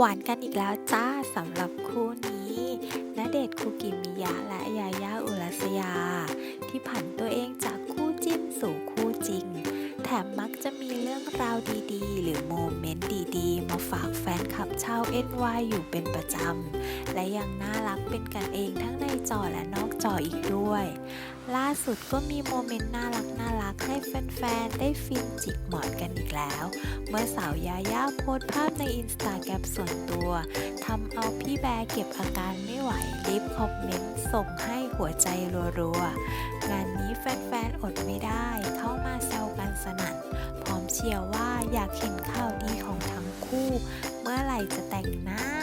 หวานกันอีกแล้วจ้าสำหรับคู่นี้ณเดชน์คูกิมิยะและยาย่าอุรัสยา ที่ผันตัวเองจากคู่จิ้นสู่คู่จริง แถมมักจะมีเรื่องราวดีๆ หรือโมเมนต์ดีๆ มาฝากแฟนคลับชาว NY อยู่เป็นประจำ และยังน่ารักเป็นกันเองทั้งในจอและน อกจออีกด้วย ล่าสุดก็มีโมเมนต์น่ารักน่ารักให้แฟนๆ ได้ฟินจิกหมอนกันอีกแล้ว เมื่อสาวยาย่าโพสภาพในอินสตาแกรมส่วนตัวทำเอาพี่แบร์เก็บอาการไม่ไหวรีบคอมเมนต์ส่งให้หัวใจรัวๆ งานนี้แฟนๆ อดไม่ได้เข้ามาแซวกันสนั่นพร้อมเชียร์ว่าอยากเห็นข่าวดีของทั้งคู่ เมื่อไหร่จะแต่งหน้า